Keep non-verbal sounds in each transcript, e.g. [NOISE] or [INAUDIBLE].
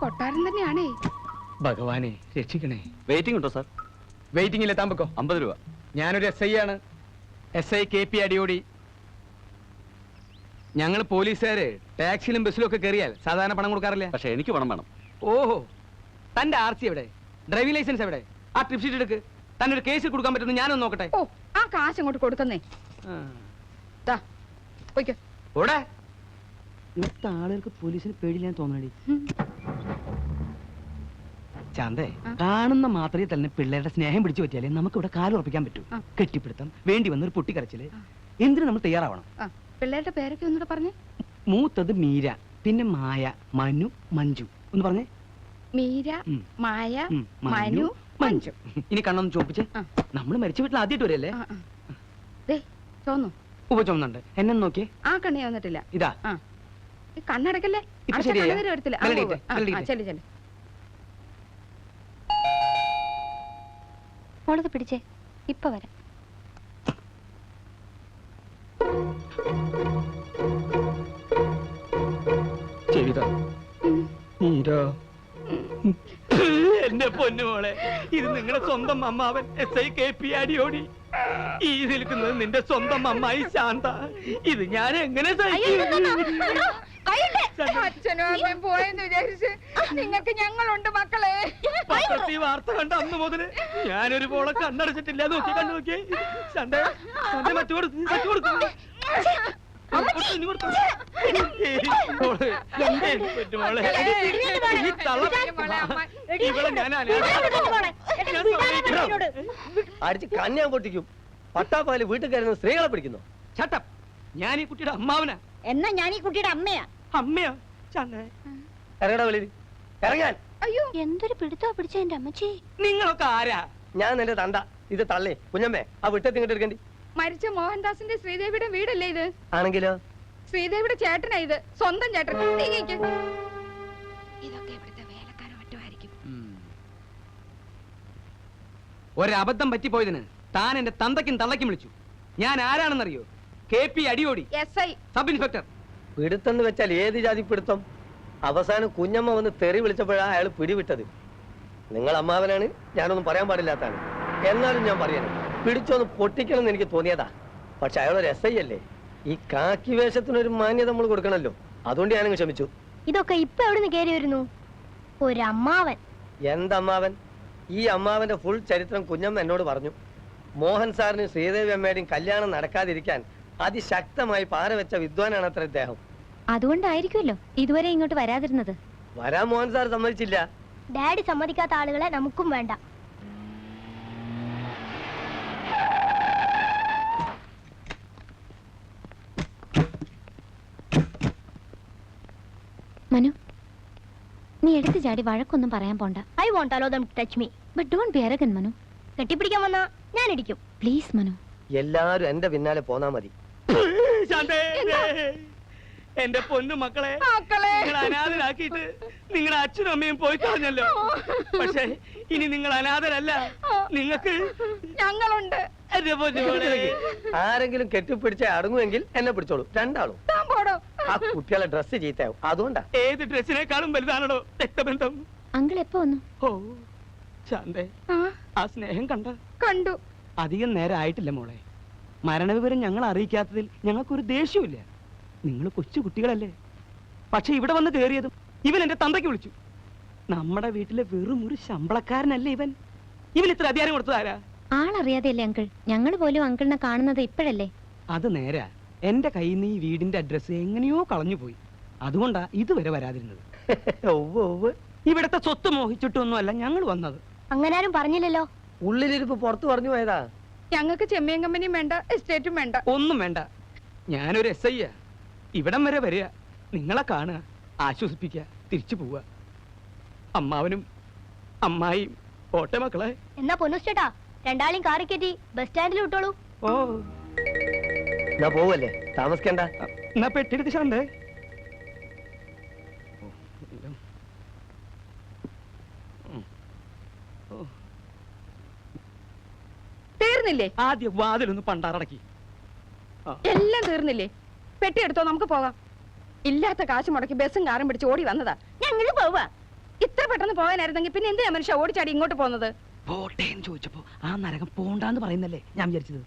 കൊട്ടാരം തന്നെയാണേ. ഭഗവാനെ രക്ഷിക്കണേ. വെയിറ്റിംഗ് ഉണ്ടോ സാർ വെയിറ്റിംഗിൽ എത്താൻ പൊക്കോ അമ്പത് രൂപ. ഞാനൊരു എസ് ഐ ആണ്. S I K P Adiyodi. ഞങ്ങൾ പോലീസുകാര് ടാക്സിയിലും ബസ്സിലും ഒക്കെ കയറിയാൽ സാധാരണ പണം കൊടുക്കാറില്ല? പക്ഷെ എനിക്ക് പണം വേണം. ഓഹോ. തന്റെ ആർ സി എവിടെ? ഡ്രൈവിംഗ് ലൈസൻസ് എവിടെ? ആ ട്രിപ്പ് ഷീറ്റ് എടുക്ക്. തന്നെ ഒരു കേസിൽ കൊടുക്കാൻ പറ്റുന്നു ഞാനൊന്ന് നോക്കട്ടെ. ഓ ആ കാശ് അങ്ങോട്ട് കൊടുക്കുന്നേ. പോയിക്കോ. ഓടെ. ഇന്നത്തെ ആളുകൾക്ക് പോലീസിന് പേടിയില്ലാന്ന് തോന്നണടി. ചാന്തേ കാണുന്ന മാത്രമേ തന്നെ പിള്ളേരുടെ സ്നേഹം പിടിച്ചു പറ്റിയാലേ നമുക്ക് ഇവിടെ കാലുറപ്പിക്കാൻ പറ്റൂ. ആ. കെട്ടിപ്പിടുത്തം വേണ്ടി വന്നൊരു പൊട്ടിക്കരച്ചിൽ. എന്തിനു നമ്മൾ തയ്യാറാവണം? പിള്ളേരുടെ പേരൊക്കെ ഒന്നുകൂടെ പറഞ്ഞേ. മൂത്തത് മീര പിന്നെ മായ മനു മഞ്ജു. ഒന്ന് പറഞ്ഞേ. മീര മായ മനു മഞ്ജു. ഇനി കണ്ണൊന്ന് ചോപ്പിച്ചേ നമ്മൾ നമ്മൾ മരിച്ച വീട്ടിൽ ആദ്യമായിട്ട് വരല്ലേ ചോന്നു ഉപ്പ ചുമന്നുണ്ട് എന്നെ നോക്കിയേ. ആ കണ്ണി വന്നിട്ടില്ല. ഇതാ. കണ്ണടക്കല്ലേ? വരത്തില്ല. ചെല്ല്. മോളത് പിടിച്ചേ. ഇപ്പൊ വരാം. എന്റെ പൊന്നുമോളെ ഇത് നിങ്ങളുടെ സ്വന്തം അമ്മാവൻ S I K P Adiyodi ഈ നിൽക്കുന്നത് നിന്റെ സ്വന്തം അമ്മായി ശാന്ത. ഇത് ഞാൻ എങ്ങനെ സഹിക്കും? അച്ഛനും അമ്മയും പോയെന്ന് വിചാരിച്ച് നിങ്ങൾക്ക് ഞങ്ങളുണ്ട് മക്കളെ. പത്രത്തിൽ വാർത്ത കണ്ട അന്ന് മുതൽ ഞാനൊരു പോളെ കണ്ണടച്ചിട്ടില്ല. നോക്കി കണ്ടു നോക്കി ചണ്ടേ ചണ്ടേ മറ്റു കൊടുത്തു മറ്റു അടിച്ച് കന്യാൻ പൊട്ടിക്കും പട്ടാപ്പാൽ വീട്ടിൽ കയറുന്ന സ്ത്രീകളെ പിടിക്കുന്നു. ചട്ടം. ഞാൻ ഈ കുട്ടിയുടെ അമ്മാവനാ. എന്നാ ഞാൻ ഈ കുട്ടിയുടെ അമ്മയാ? അമ്മയോ ചണ്ടേ ഇറങ്ങടാ വെളിയിൽ ഇറങ്ങാൻ അയ്യോ. എന്തൊരു പിടുത്തോ പിടിച്ച എന്റെ അമ്മച്ചി? നിങ്ങളൊക്കെ ആരാ? ഞാൻ നിന്റെ തണ്ട ഇത് തള്ളേ. കുഞ്ഞമ്മേ ആ വിട്ടത്തി ഇങ്ങോട്ട് എടുക്കണ്ടി മരിച്ച മോഹൻദാസിന്റെ ശ്രീദേവിയുടെ വീടല്ലേ ഇത്? ആണെങ്കിലോ? ശ്രീദേവിയുടെ ചേട്ടനാ ഇത്. സ്വന്തം ചേട്ടൻ. നീങ്ങിക്ക് ഇതൊക്കെ ഇവിടുത്തെ വേലക്കാരോ മറ്റോ ആയിരിക്കും ഒരബദ്ധം പറ്റിപ്പോയതിന് താൻ എന്റെ തന്തയ്ക്കും തള്ളയ്ക്കും വിളിച്ചു. ഞാൻ ആരാണെന്നറിയോ? K P Adiyodi. S I. Sub inspector. പിടുത്തെന്ന് വെച്ചാൽ ഏത് ജാതി പിടുത്തം? അവസാനം കുഞ്ഞമ്മ വന്ന് തെറി വിളിച്ചപ്പോഴാണ് അയാൾ പിടിവിട്ടത്. നിങ്ങൾ അമ്മാവനാണ് ഞാനൊന്നും പറയാൻ പാടില്ലാത്താണ് എന്നാലും ഞാൻ പറയാൻ പിടിച്ചൊന്ന് പൊട്ടിക്കണം എന്ന് എനിക്ക് തോന്നിയതാ. പക്ഷെ അയാളൊരു എസ് ഐ അല്ലേ? ഈ കാക്കി വേഷത്തിനൊരു മാന്യത നമ്മൾ കൊടുക്കണല്ലോ അതുകൊണ്ട് ഞാനങ്ങ് ക്ഷമിച്ചു. ഇതൊക്കെ ഇപ്പൊ എവിടെ നിന്ന് കയറി വരുന്നു? ഒരമ്മാവൻ. എന്തമ്മാവൻ? ഈ അമ്മാവന്റെ ഫുൾ ചരിത്രം കുഞ്ഞമ്മ എന്നോട് പറഞ്ഞു. മോഹൻ സാറിനും ശ്രീദേവി അമ്മയുടെയും കല്യാണം നടക്കാതിരിക്കാൻ അതിശക്തമായി പാര വെച്ച വിദ്വാനാണ് അത്ര ഇദ്ദേഹം. അതുകൊണ്ടായിരിക്കുമല്ലോ ഇതുവരെ ഇങ്ങോട്ട് വരാതിരുന്നത്. വരാൻ മോഹൻ സാർ സമ്മതിച്ചില്ല. ഡാഡി സമ്മതിക്കാത്ത ആളുകളെ നമുക്കും വേണ്ട. മനു നീ എടുത്തു ചാടി വഴക്കൊന്നും പറയാൻ പോണ്ട. I won't allow them touch me but don't be arrogant Manu. കെട്ടിപ്പിടിക്കാൻ വന്നാ ഞാൻ ഇടിക്കും പ്ലീസ് മനു. എല്ലാരും എന്റെ പിന്നാലെ പോന്നാ മതി. ശാന്തേ, എന്റെ പൊന്നു മക്കളെ മക്കളെ. നിങ്ങൾ അനാഥരാക്കിയിട്ട് നിങ്ങളുടെ അച്ഛനും അമ്മയും പോയി കളഞ്ഞല്ലോ. പക്ഷെ ഇനി നിങ്ങൾ അനാഥരല്ല. നിങ്ങൾക്ക് ഞങ്ങളുണ്ട്. എന്റെ പൊന്നുമോളെ ആരെങ്കിലും കെട്ടിപ്പിടിച്ച അടങ്ങുമെങ്കിൽ എന്നെ പിടിച്ചോളൂ. രണ്ടാളും. താൻ പോടോ. ആ കുട്ടികളെ ഡ്രസ്സ് ചീത്തയാവും. അതുകൊണ്ടാ. ഏത് ഡ്രസ്സിനേക്കാളും വലുതാണോ രക്തബന്ധം. അങ്കിൾ എപ്പോ വന്നു? ഓ ചാന്തേ. ആ. ആ സ്നേഹം കണ്ട. കണ്ടു. അധികം നേരം ആയിട്ടില്ല മോളെ. മരണവിവരം ഞങ്ങൾ അറിയിക്കാത്തതിൽ ഞങ്ങൾക്കൊരു ദേഷ്യമില്ല നിങ്ങൾ കൊച്ചു കുട്ടികളല്ലേ. പക്ഷെ ഇവിടെ വന്ന് കയറിയതും ഇവൻ എന്റെ തന്തയ്ക്ക് വിളിച്ചു. നമ്മുടെ വീട്ടിലെ വെറും ഒരു ശമ്പളക്കാരനല്ലേ ഇവൻ? ഇവൻ ഇത്ര അധികാരം കൊടുത്തതാരാ ആളറിയാതെയല്ലേ അങ്കിൾ? ഞങ്ങൾ പോലും അങ്കിളിനെ കാണുന്നത് ഇപ്പോഴല്ലേ? അത് നേരാ. എന്റെ കയ്യിൽ നിന്ന് ഈ വീടിന്റെ അഡ്രസ്സ് എങ്ങനെയോ കളഞ്ഞു പോയി. അതുകൊണ്ടാ ഇതുവരെ വരാതിരുന്നത്. [LAUGHS] ഇവിടത്തെ സ്വത്ത് മോഹിച്ചിട്ടൊന്നുമല്ല ഞങ്ങൾ വന്നത്. അങ്ങനാരും പറഞ്ഞില്ലല്ലോ. ഉള്ളിലിരുപ്പ് പുറത്തു പറഞ്ഞു പോയതാ. ഞങ്ങൾക്ക് ചെമ്മീൻ കമ്പനിയും വേണ്ട എസ്റ്റേറ്റും വേണ്ട. ഒന്നും വേണ്ട. ഞാനൊരു എസ് ഐ ഇവിടം വരെ വരിക. നിങ്ങളെ കാണുക ആശ്വസിപ്പിക്കുക തിരിച്ചു പോവുക. അമ്മാവനും അമ്മായിയും ഓട്ടെ മക്കളെ. എന്നാ പൊന്നുസ്റ്റേട്ടാ രണ്ടാളെയും കാറി കയറ്റി ബസ് സ്റ്റാൻഡിൽ വിട്ടോളൂ. ഓ. ഞാൻ പോവല്ലേ? താമസിക്കണ്ട. എന്നാ പെട്ടിയെടുത്ത് ശാന്തേ. തീർന്നില്ലേ? ആദ്യം വാതിലൊന്ന് പണ്ടാറടക്കി. എല്ലാം തീർന്നില്ലേ? പെട്ടി എടുത്തോ നമുക്ക് പോകാം. ഇല്ലാത്ത കാശ് മുടക്കി ബസ്സും കാറും പിടിച്ച് ഓടി വന്നതാ. ഞങ്ങൾ പോവാ. ഇത്ര പെട്ടെന്ന് പോകാനായിരുന്നെങ്കിൽ പിന്നെ എന്തിനാ മനുഷ്യ ഓടിച്ചാടി ഇങ്ങോട്ട് പോകുന്നത്? പോട്ടെ എന്ന് ചോദിച്ചപ്പോ ആ നരകം പോണ്ടാന്ന് പറയുന്നല്ലേ ഞാൻ വിചാരിച്ചത്.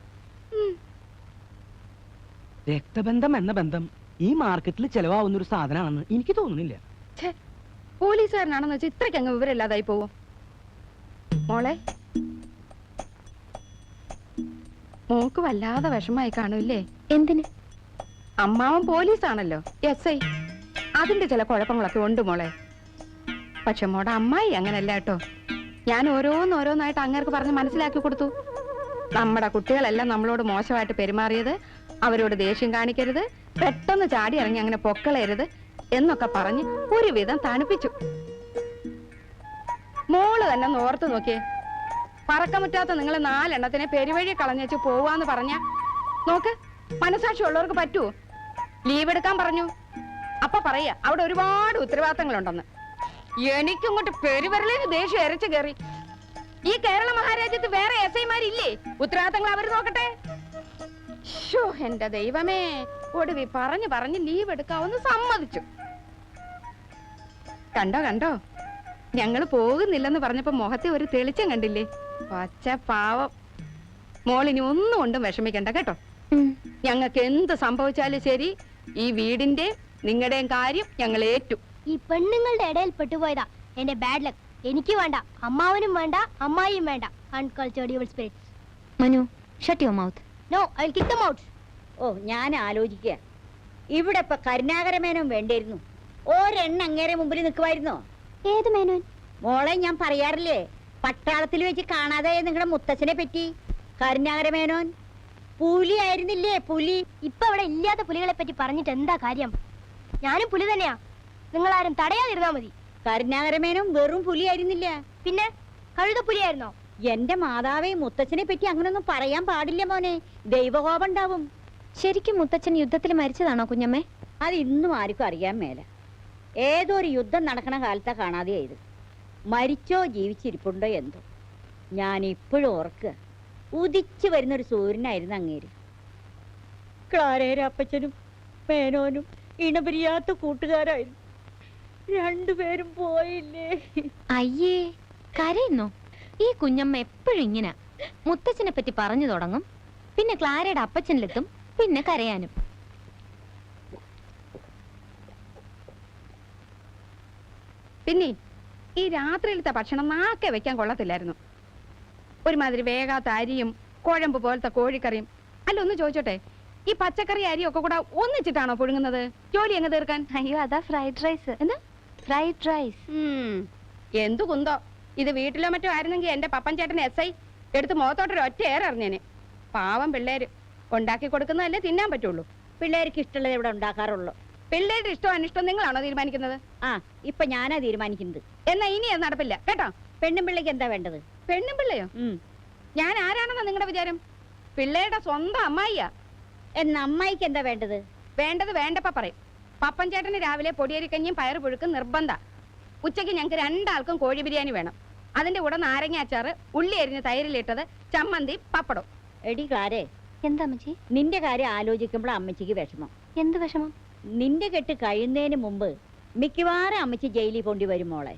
രക്തബന്ധം എന്ന ബന്ധം ഈ മാർക്കറ്റിൽ ചെലവാകുന്ന ഒരു സാധനമാണെന്ന് എനിക്ക് തോന്നുന്നില്ല. പോലീസുകാരനാണെന്ന് വെച്ചാൽ ഇത്രയ്ക്ക് അങ്ങ് വിവരമില്ലാതായി പോവും? മോളെ മോക്ക് വല്ലാതെ വിഷമായി കാണൂല്ലേ എന്തിന്? അമ്മാവൻ പോലീസാണല്ലോ. എസ് ഐ അതിന്റെ ചില കുഴപ്പങ്ങളൊക്കെ ഉണ്ട് മോളെ. പക്ഷെ മോടെ അമ്മായി അങ്ങനല്ല കേട്ടോ. ഞാൻ ഓരോന്നോരോന്നായിട്ട് അങ്ങേർക്ക് പറഞ്ഞ് മനസ്സിലാക്കി കൊടുത്തു. നമ്മുടെ കുട്ടികളെല്ലാം നമ്മളോട് മോശമായിട്ട് പെരുമാറിയത് അവരോട് ദേഷ്യം കാണിക്കരുത് പെട്ടെന്ന് ചാടി ഇറങ്ങി അങ്ങനെ പൊക്കളയരുത് എന്നൊക്കെ പറഞ്ഞ് ഒരുവിധം തണുപ്പിച്ചു. മോൾ തന്നെ ഓർത്ത് നോക്കിയേ. പറക്കമുറ്റാത്ത നിങ്ങൾ നാലെണ്ണത്തിനെ പെരുവഴി കളഞ്ഞേച്ച് പോവാന്ന് പറഞ്ഞ നോക്ക് മനസാക്ഷി ഉള്ളവർക്ക് പറ്റുമോ ലീവ് എടുക്കാൻ പറഞ്ഞു. അപ്പൊ പറയാ അവിടെ ഒരുപാട് ഉത്തരവാദിത്തങ്ങളുണ്ടെന്ന്. എനിക്കിങ്ങോട്ട് പെരുവരലിന് ദേഷ്യം എരച്ചു കയറി. ഈ കേരള മഹാരാജ്യത്ത് വേറെ എസ് ഐമാരില്ലേ? ഉത്തരവാദിത്തങ്ങൾ അവർ നോക്കട്ടെ. ഷോ എന്റെ ദൈവമേ. ഒടുവി പറഞ്ഞു പറഞ്ഞ് ലീവ് എടുക്കാവുന്ന സമ്മതിച്ചു. കണ്ടോ കണ്ടോ? ഞങ്ങൾ പോകുന്നില്ലെന്ന് പറഞ്ഞപ്പോ മുഖത്തെ ഒരു തെളിച്ചം കണ്ടില്ലേ? പച്ച പാവം. മോളിനി ഒന്നും കൊണ്ടും വിഷമിക്കണ്ട കേട്ടോ. ഞങ്ങൾക്ക് എന്ത് സംഭവിച്ചാലും ശരി ഈ വീടിന്റെ നിങ്ങളുടെയും കാര്യം ഞങ്ങൾ ഏറ്റു. ഈ പെണ്ണുങ്ങളുടെ ഇടയിൽ പെട്ടുപോയതാ. എന്റെ ബാഡ് ലക്ക് എനിക്ക് വേണ്ട. അമ്മാവനും വേണ്ട. അമ്മായിയും വേണ്ട. Uncultured your spirits Manu shut your mouth no I kick them out ഓ ഞാൻ ആലോചിക്കുക ഇവിടെ ഇപ്പൊ കരുണാകരമേനോൻ വേണ്ടിയിരുന്നു. ഒരെണ്ണം അങ്ങേരെ മുമ്പിൽ നിൽക്കുമായിരുന്നോ? ഏത് മേനോൻ? മോളെ ഞാൻ പറയാറില്ലേ പട്ടാളത്തിൽ വെച്ച് കാണാതെ നിങ്ങളുടെ മുത്തച്ഛനെ പറ്റി. കരുണാകരമേനോൻ പുലി ആയിരുന്നില്ലേ പുലി? ഇപ്പൊ അവിടെ ഇല്ലാത്ത പുലികളെ പറ്റി പറഞ്ഞിട്ട് എന്താ കാര്യം? ഞാനും പുലി തന്നെയാ. നിങ്ങൾ ആരും തടയാതിരുന്നാ മതി. കരുണാകരമേനും വെറും പുലിയായിരുന്നില്ല. പിന്നെ കഴുത പുലിയായിരുന്നോ? എന്റെ മാതാവേ മുത്തച്ഛനെ പറ്റി അങ്ങനൊന്നും പറയാൻ പാടില്ല മോനെ. ദൈവകോപം ഉണ്ടാവും. ശരിക്കും മുത്തച്ഛൻ യുദ്ധത്തിൽ മരിച്ചതാണോ കുഞ്ഞമ്മേ? അത് ഇന്നും ആർക്കും അറിയാൻ മേല. ഏതോ ഒരു യുദ്ധം നടക്കണ കാലത്താ കാണാതെയായത്. മരിച്ചോ ജീവിച്ചിരിപ്പുണ്ടോ എന്തോ. ഞാൻ ഇപ്പോഴും ഓർക്കുക. ഉദിച്ചു വരുന്ന ഒരു സൂര്യനായിരുന്നു അങ്ങേര്. ക്ലാരേരപ്പച്ചനും മേനോനും ഇണപിരിയാത്ത കൂട്ടുകാരായിരുന്നു. രണ്ടുപേരും പോയില്ലേ? അയ്യേ കരയുന്നു? ഈ കുഞ്ഞമ്മ എപ്പോഴും ഇങ്ങനെ. മുത്തച്ഛനെ പറ്റി പറഞ്ഞു തുടങ്ങും പിന്നെ ക്ലാരയുടെ അപ്പച്ചനിലെത്തും പിന്നെ കരയാനും. പിന്നെ ഈ രാത്രിയിലത്തെ ഭക്ഷണം നാക്കെ വെക്കാൻ കൊള്ളത്തില്ലായിരുന്നു. ഒരുമാതിരി വേഗാത്ത അരിയും കുഴമ്പ് പോലത്തെ കോഴിക്കറിയും. അല്ല ഒന്ന് ചോദിച്ചോട്ടെ ഈ പച്ചക്കറി അരി ഒക്കെ കൂടെ ഒന്നിച്ചിട്ടാണോ പുഴുങ്ങുന്നത്? ജോലി എങ്ങ് തീർക്കാൻ? അയ്യോ അതാ ഫ്രൈഡ് റൈസ് എന്താ? ഫ്രൈഡ് റൈസ് എന്തു കുന്തോ. ഇത് വീട്ടിലോ മറ്റോ ആയിരുന്നെങ്കിൽ എന്റെ പപ്പൻ ചേട്ടൻ എസ് ഐ എടുത്ത് മുഖത്തോട്ടൊരു ഒറ്റ ഏറിഞ്ഞേനെ പാവം പിള്ളേര്. ഉണ്ടാക്കി കൊടുക്കുന്നതല്ലേ തിന്നാൻ പറ്റുള്ളൂ. പിള്ളേർക്ക് ഇഷ്ടമുള്ളത് ഇവിടെ ഉണ്ടാക്കാറുള്ളൂ. പിള്ളേരുടെ ഇഷ്ടം അനിഷ്ടം നിങ്ങളാണോ തീരുമാനിക്കുന്നത്? ആ ഇപ്പൊ ഞാനാ തീരുമാനിക്കുന്നത്. എന്നാ ഇനി അത് നടപ്പില്ല. കേട്ടോ? പെണ്ണും പിള്ളയ്ക്ക് എന്താ വേണ്ടത്? പെണ്ണും പിള്ളയോ ഞാൻ ആരാണെന്നാ നിങ്ങളുടെ വിചാരം? പിള്ളേരുടെ സ്വന്തം അമ്മായിയാ. എന്ന അമ്മായിക്ക് എന്താ വേണ്ടത്? വേണ്ടത് വേണ്ടപ്പ പറയും. പപ്പൻ ചേട്ടന് രാവിലെ പൊടിയരിക്കഞ്ഞും പയറ് പുഴുക്കും നിർബന്ധ. ഉച്ചയ്ക്ക് ഞങ്ങൾക്ക് രണ്ടാൾക്കും കോഴി ബിരിയാണി വേണം. അതിന്റെ കൂടെ നാരങ്ങ അച്ചാറ് ഉള്ളി അരിഞ്ഞ് തൈരിലിട്ടത് ചമ്മന്തി പപ്പടം എടി കാരേ എന്താ അമ്മച്ചി? നിന്റെ കാര്യം ആലോചിക്കുമ്പോൾ അമ്മച്ചിക്ക് വിഷമം. എന്ത് വിഷമം? നിന്റെ കെട്ട് കഴിയുന്നതിന് മുമ്പ് മിക്കവാറും അമ്മച്ചി ജയിലിൽ പോണ്ടി വരും മോളെ.